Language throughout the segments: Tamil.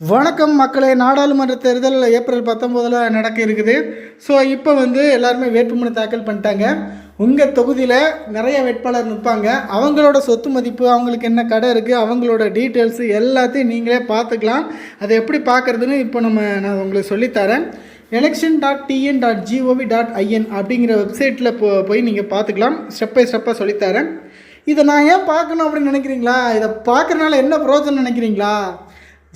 வணக்கம் மக்களே நாடாளுமன்ற தேர்தல் ஏப்ரல் பத்தொம்போதில் நடக்க இருக்குது. ஸோ இப்போ வந்து எல்லாருமே வேட்புமனு தாக்கல் பண்ணிட்டாங்க. உங்கள் தொகுதியில் நிறைய வேட்பாளர் நிற்பாங்க. அவங்களோட சொத்து மதிப்பு அவங்களுக்கு என்ன கடை இருக்குது அவங்களோட டீட்டெயில்ஸு எல்லாத்தையும் நீங்களே பார்த்துக்கலாம். அதை எப்படி பார்க்குறதுன்னு இப்போ நம்ம நான் உங்களுக்கு சொல்லித்தரேன். Election dot TN dot GOV dot IN அப்படிங்கிற வெப்சைட்டில் போ போய் நீங்கள் பார்த்துக்கலாம். ஸ்டெப் பை ஸ்டெப்பாக சொல்லித்தரேன். இதை நான் ஏன் பார்க்கணும் அப்படின்னு நினைக்கிறீங்களா? இதை பார்க்குறனால என்ன பிரயோஜனம் நினைக்கிறீங்களா?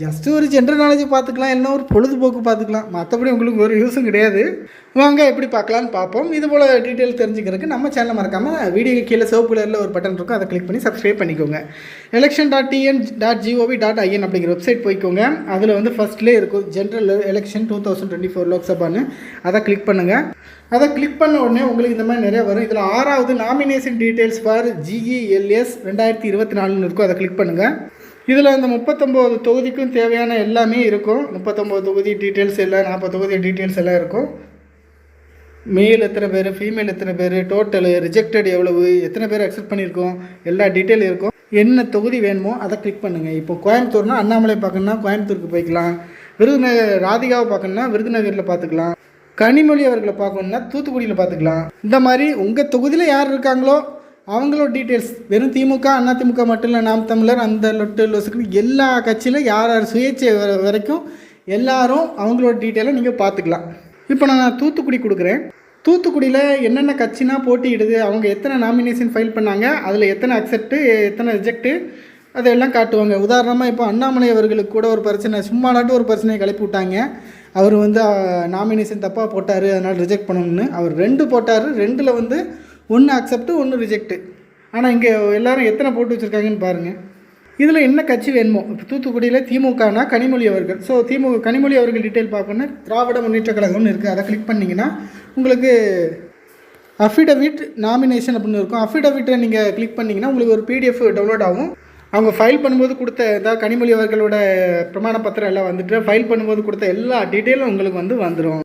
ஜஸ்ட் ஒரு ஜென்ரல் நாலேஜ் பார்த்துக்கலாம் இல்லைன்னா ஒரு பொழுதுபோக்கு பார்த்துக்கலாம். மற்றபடி உங்களுக்கு ஒரு யூஸும் கிடையாது. வாங்க எப்படி பார்க்கலான்னு பார்ப்போம். இது போல் டீட்டெயில் தெரிஞ்சுக்கிறதுக்கு நம்ம சேனலை மறக்காமல் வீடியோ கீழே சிவப்பு கலரில் ஒரு பட்டன் இருக்கும். அதை கிளிக் பண்ணி சப்ஸ்கிரைப் பண்ணிக்கோங்க. Election dot TN dot GOV dot IN அப்படிங்கிற வெப்சைட் போய்க்கோங்க. அதில் வந்து ஃபஸ்ட்லேயே இருக்கும் general election two thousand twenty four லோக்சபான்னு அதை கிளிக் பண்ணுங்கள் அதை கிளிக் பண்ண உடனே உங்களுக்கு இந்த மாதிரி நிறைய வரும். இதில் ஆறாவது நாமினேஷன் டீட்டெயில்ஸ் ஃபார் ஜிஇஎல்எஸ் ரெண்டாயிரத்தி இருபத்தி நாலுன்னு இருக்கும். அதை கிளிக் பண்ணுங்கள் இதில் இந்த முப்பத்தொம்போது தொகுதிக்கும் தேவையான எல்லாமே இருக்கும். முப்பத்தொம்போது தொகுதி டீட்டெயில்ஸ் எல்லாம் நாற்பது தொகுதி டீட்டெயில்ஸ் எல்லாம் இருக்கும். மேல் எத்தனை பேர் ஃபீமேல் எத்தனை பேர் டோட்டலு ரிஜெக்டட் எவ்வளவு எத்தனை பேர் அக்செப்ட் பண்ணியிருக்கோம் எல்லா டீட்டெயில் இருக்கும். என்ன தொகுதி வேணுமோ அதை கிளிக் பண்ணுங்கள் இப்போ கோயம்புத்தூர்னா அண்ணாமலை பார்க்கணுன்னா கோயம்புத்தூருக்கு போய்க்கலாம். விருதுநகர் ராதிகாவை பார்க்கணுன்னா விருதுநகரில் பார்த்துக்கலாம் கனிமொழி அவர்களை பார்க்கணுன்னா தூத்துக்குடியில் பார்த்துக்கலாம் இந்த மாதிரி உங்கள் தொகுதியில் யார் இருக்காங்களோ அவங்களோட டீட்டெயில்ஸ் வெறும் திமுக அண்ணா திமுக மட்டும் இல்லை நாம் தமிழர் அந்த லொட்டு லொசுக்கு எல்லா கட்சியிலும் யார் யார் சுயேட்சை வர வரைக்கும் எல்லாரும் அவங்களோட டீட்டெயிலை நீங்கள் பார்த்துக்கலாம். இப்போ நான் தூத்துக்குடி கொடுக்குறேன். தூத்துக்குடியில் என்னென்ன கட்சினா போட்டியிடுது அவங்க எத்தனை நாமினேஷன் ஃபைல் பண்ணாங்க அதில் எத்தனை அக்செப்ட்டு எத்தனை ரிஜெக்ட்டு அதையெல்லாம் காட்டுவாங்க. உதாரணமாக இப்போ அண்ணாமலை அவர்களுக்கு கூட ஒரு பிரச்சனை சும்மா நாட்டு ஒரு பிரச்சனையை கிளப்பி விட்டாங்க. அவர் வந்து நாமினேஷன் தப்பாக போட்டார் அதனால் ரிஜெக்ட் பண்ணணும்னு. அவர் ரெண்டு போட்டார் ரெண்டில் வந்து ஒன்று அக்செப்ட்டு ஒன்று ரிஜெக்ட்டு ஆனால் இங்கே எல்லோரும் எத்தனை போட்டு வச்சுருக்காங்கன்னு பாருங்கள் இதில் என்ன கட்சி வேணுமோ இப்போ தூத்துக்குடியில் திமுகனா கனிமொழி அவர்கள். ஸோ திமுக கனிமொழி அவர்கள் டீட்டெயில் பார்க்கணுன்னா திராவிட முன்னேற்ற கழகம்னு இருக்குது அதை கிளிக் பண்ணிங்கன்னா உங்களுக்கு அஃபிடவிட் நாமினேஷன் அப்படின்னு இருக்கும். அஃபிடவிட்டை நீங்கள் கிளிக் பண்ணிங்கன்னா உங்களுக்கு ஒரு பிடிஎஃப் டவுன்லோட் ஆகும். அவங்க ஃபைல் பண்ணும்போது கொடுத்த ஏதாவது கனிமொழி அவர்களோட பிரமாண பத்திரம் எல்லாம் வந்துட்டு ஃபைல் பண்ணும்போது கொடுத்த எல்லா டீட்டெயிலும் உங்களுக்கு வந்து வந்துடும்